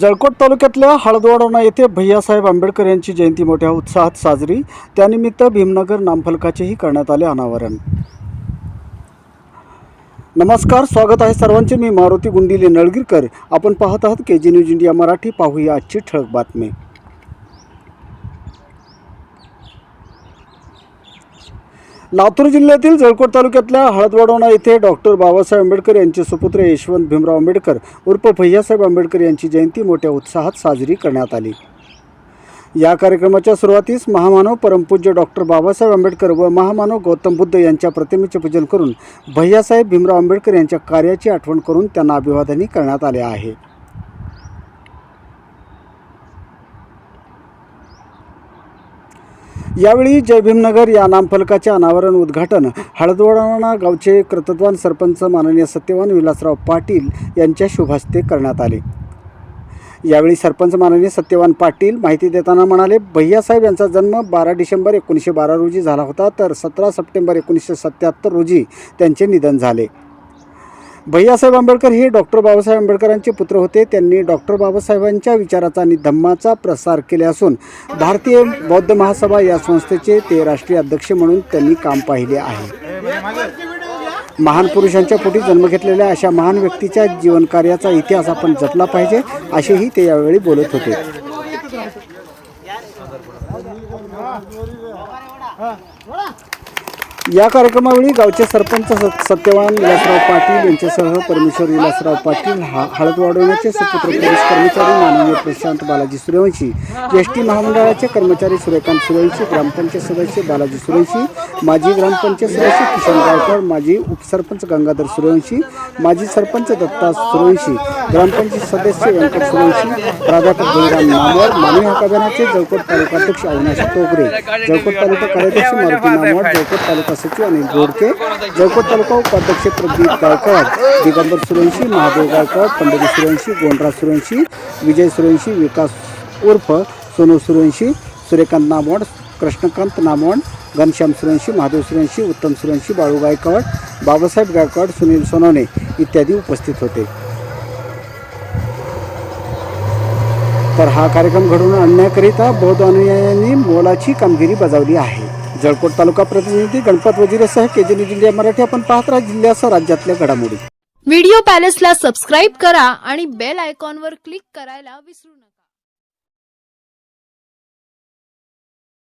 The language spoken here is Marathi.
जळकोट तालुक्यातल्या हळदवाडोणा येथे भैयासाहेब आंबेडकर यांची जयंती मोठ्या उत्साहात साजरी. त्यानिमित्त भीमनगर नामफलकाचेही करण्यात आले अनावरण. नमस्कार स्वागत आहे सर्वांचे. मी मारुती गुंडिले नळगीरकर. आपण पाहत आहात K G news India Marathi. पाहूया आजची ठळक बातमी. लातूर जिल्ह्यातील जळकोट तालुक्यातल्या हळदवाडोणा येथे डॉक्टर बाबासाहेब आंबेडकर यांचे सुपुत्र यशवंत भीमराव आंबेडकर उर्फ भैयासाहेब आंबेडकर यांची जयंती मोठ्या उत्साहात साजरी करण्यात आली. या कार्यक्रमाच्या सुरुवातीस महामानव परमपूज्य डॉक्टर बाबासाहेब आंबेडकर व महामानव गौतम बुद्ध यांच्या प्रतिमेचे पूजन करून भैयासाहेब भीमराव आंबेडकर यांच्या कार्याची आठवण करून त्यांना अभिवादनही करण्यात आले आहे. यावेळी जय भीमनगर या नामफलकाचे अनावरण उद्घाटन हळदवडाणा गावचे कर्तृत्वान सरपंच माननीय सत्यवान विलासराव पाटील यांच्या शुभास्ते करण्यात आले. यावेळी सरपंच माननीय सत्यवान पाटील माहिती देताना म्हणाले भैयासाहेब यांचा जन्म बारा डिसेंबर एकोणीसशे बारा रोजी झाला होता तर सतरा सप्टेंबर एकोणीसशे सत्याहत्तर रोजी त्यांचे निधन झाले. भैयासाहेब आंबेडकर हे डॉक्टर बाबासाहेब आंबेडकरांचे पुत्र होते. त्यांनी डॉक्टर बाबासाहेबांच्या विचाराचा आणि धम्माचा प्रसार केले असून भारतीय बौद्ध महासभा या संस्थेचे ते राष्ट्रीय अध्यक्ष म्हणून त्यांनी काम पाहिले आहे. महान पुरुषांच्या पोटी जन्म घेतलेल्या अशा महान व्यक्तीच्या जीवनकार्याचा इतिहास आपण जपला पाहिजे असेही ते यावेळी बोलत होते. या कार्यक्रमावेळी गावचे सरपंच सत्यवान विलासराव पाटील यांच्यासह परमेश्वर विलासराव पाटील हा हळद वाढवण्याचे सपुत्र पोलीस कर्मचारी माननीय प्रशांत बालाजी सूर्यवंशी एस टी महामंडळाचे कर्मचारी सूर्यकांत सूर्यवंशी ग्रामपंचायत सदस्य बालाजी सूर्यवंशी माजी ग्रामपंचायत सदस्य किशन गायकवाड माजी उपसरपंच गंगाधर सूर्यवंशी माजी सरपंच दत्ता सुरवंशी ग्रामपंचायत सदस्य व्यंकट सुरवंशी प्राध्यापक बळीराम नामवर मानवी हक्क अभियानाचे जळकोट तालुकाध्यक्ष अविनाश टोकरे जळकोट तालुका कार्याध्यक्ष मारुती नामवर जळकोट तालुका सचिव अनिल गोडके जळकोट तालुका उपाध्यक्ष प्रदीप गायकवाड दिगंबर सुरवंशी महादेव गायकवाड पंढरी सुरवंशी गोंडराज सुरवंशी विजय सुरवंशी विकास उर्फ सोनू सुरवंशी सूर्यकांत नामवड कृष्णकांत नामवण घनश्याम सूर्यवंशी महादेव सूर्यवंशी उत्तम सूर्यवंशी बाळू गायकवाड बाबासाहेब गायकवाड सुनील सोनवणे इत्यादी उपस्थित होते. तर हा कार्यक्रम घडवून आणण्याकरिता बौद्ध अनुयायांनी मोलाची कामगिरी बजावली आहे. जळकोट तालुका प्रतिनिधी Ganpat वजिरेसह K G news India Marathi आपण पाहत राहा जिल्ह्यासह राज्यातल्या घडामोडी. व्हिडिओ पॅलेसला सबस्क्राईब करा आणि बेल आयकॉनवर क्लिक करायला विसरू नका.